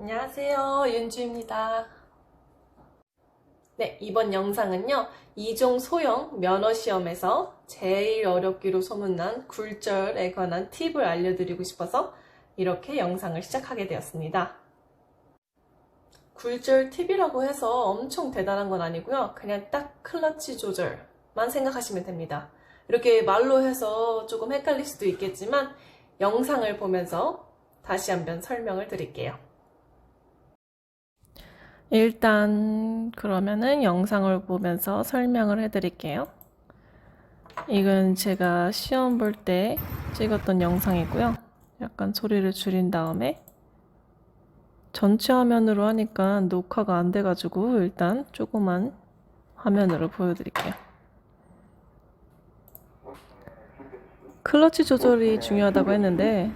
안녕하세요. 윤주입니다. 네, 이번 영상은요, 이종 소형 면허 시험에서 제일 어렵기로 소문난 굴절에 관한 팁을 알려드리고 싶어서 이렇게 영상을 시작하게 되었습니다. 굴절 팁이라고 해서 엄청 대단한 건 아니고요. 그냥 딱 클러치 조절만 생각하시면 됩니다. 이렇게 말로 해서 조금 헷갈릴 수도 있겠지만 영상을 보면서 다시 한번 설명을 드릴게요. 일단 그러면은 영상을 보면서 설명을 해드릴게요. 이건 제가 시험 볼 때 찍었던 영상이고요. 약간 소리를 줄인 다음에 전체 화면으로 하니까 녹화가 안 돼가지고 일단 조그만 화면으로 보여드릴게요. 클러치 조절이 중요하다고 했는데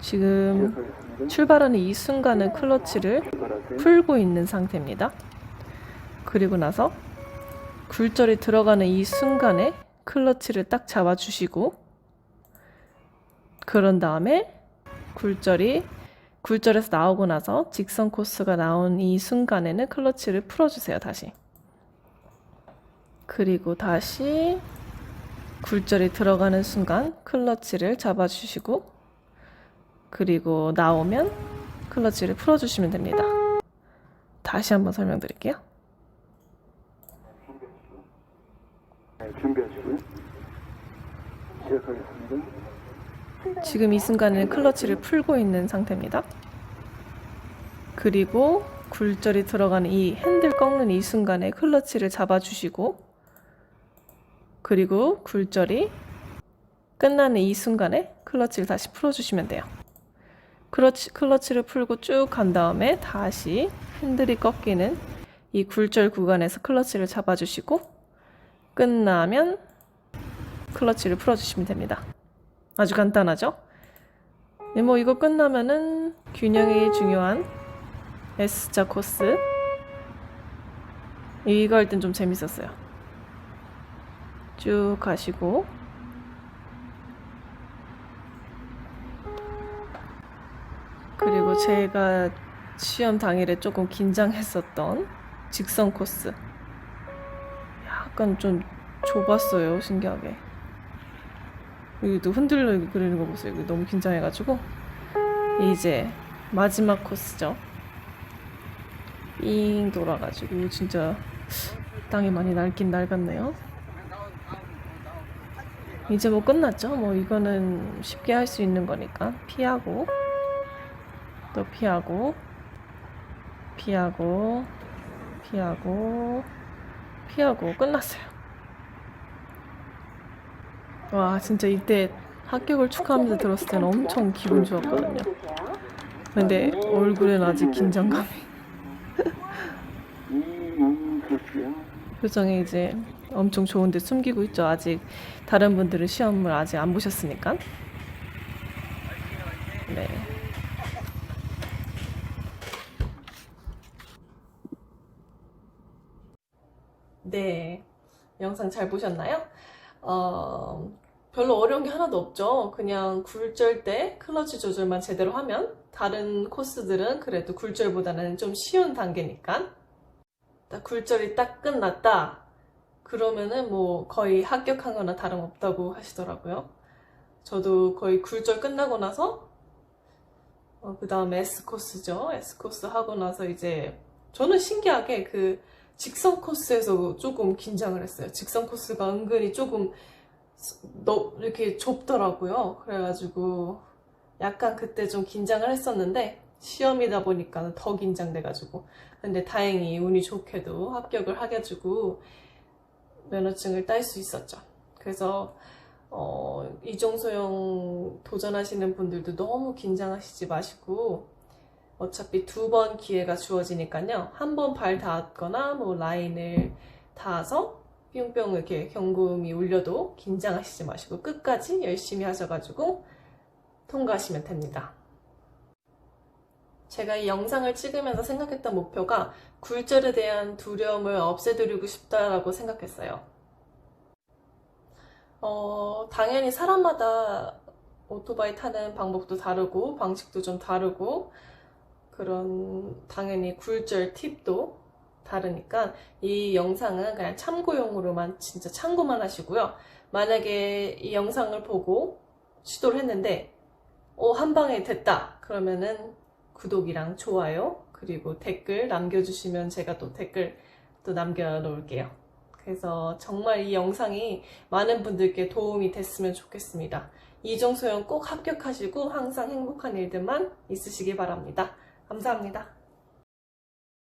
지금 출발하는 이 순간은 클러치를 풀고 있는 상태입니다. 그리고 나서 굴절이 들어가는 이 순간에 클러치를 딱 잡아주시고 그런 다음에 굴절이 굴절에서 나오고 나서 직선 코스가 나온 이 순간에는 클러치를 풀어주세요 다시 그리고 다시 굴절이 들어가는 순간 클러치를 잡아주시고 그리고 나오면 클러치를 풀어주시면 됩니다. 다시 한번 설명드릴게요. 네, 준비하시고요. 시작하겠습니다. 지금 이 순간에는 클러치를 풀고 있는 상태입니다. 그리고 굴절이 들어가는 이 핸들 꺾는 이 순간에 클러치를 잡아주시고 그리고 굴절이 끝나는 이 순간에 클러치를 다시 풀어주시면 돼요. 클러치, 클러치를 풀고 쭉 간 다음에 다시 핸들이 꺾이는 이 굴절 구간에서 클러치를 잡아주시고 끝나면 클러치를 풀어주시면 됩니다. 아주 간단하죠? 네, 뭐 이거 끝나면은 균형이 중요한 S자 코스 이거 할 땐 좀 재밌었어요. 쭉 가시고 그리고 제가 시험 당일에 조금 긴장했었던 직선 코스. 약간 좀 좁았어요 신기하게. 여기도 흔들려 그리는 거 보세요. 여기 너무 긴장해가지고. 이제 마지막 코스죠. 삥 돌아가지고 진짜 땅이 많이 낡긴 낡았네요. 이제 뭐 끝났죠. 뭐 이거는 쉽게 할 수 있는 거니까 피하고 또 피하고 피하고 피하고 피하고 끝났어요. 와 진짜 이때 합격을 축하하면서 들었을 때는 엄청 기분 좋았거든요. 근데 얼굴엔 아직 긴장감이. 표정이 이제 엄청 좋은데 숨기고 있죠. 아직 다른 분들은 시험을 아직 안 보셨으니까. 네. 네. 영상 잘 보셨나요? 어, 별로 어려운 게 하나도 없죠. 그냥 굴절 때 클러치 조절만 제대로 하면 다른 코스들은 그래도 굴절보다는 좀 쉬운 단계니까. 딱 굴절이 딱 끝났다. 그러면은 뭐 거의 합격한 거나 다름없다고 하시더라고요. 저도 거의 굴절 끝나고 나서 어, 그 다음에 S코스죠. S코스 하고 나서 이제 저는 신기하게 그 직선 코스에서 조금 긴장을 했어요. 직선 코스가 은근히 조금 너 이렇게 좁더라고요. 그래가지고 약간 그때 좀 긴장을 했었는데 시험이다 보니까 더 긴장돼가지고 근데 다행히 운이 좋게도 합격을 해가지고 면허증을 딸 수 있었죠. 그래서 어, 이종소형 도전하시는 분들도 너무 긴장하시지 마시고 어차피 두 번 기회가 주어지니까요. 한 번 발 닿았거나 뭐 라인을 닿아서 뿅뿅 이렇게 경고음이 울려도 긴장하시지 마시고 끝까지 열심히 하셔가지고 통과하시면 됩니다. 제가 이 영상을 찍으면서 생각했던 목표가 굴절에 대한 두려움을 없애드리고 싶다라고 생각했어요. 어, 당연히 사람마다 오토바이 타는 방법도 다르고 방식도 좀 다르고 그런 당연히 굴절 팁도 다르니까 이 영상은 그냥 참고용으로만 진짜 참고만 하시고요. 만약에 이 영상을 보고 시도를 했는데 어, 한 방에 됐다. 그러면은 구독이랑 좋아요 그리고 댓글 남겨주시면 제가 또 댓글 또 남겨놓을게요. 그래서 정말 이 영상이 많은 분들께 도움이 됐으면 좋겠습니다. 이종소형 꼭 합격하시고 항상 행복한 일들만 있으시기 바랍니다. 감사합니다.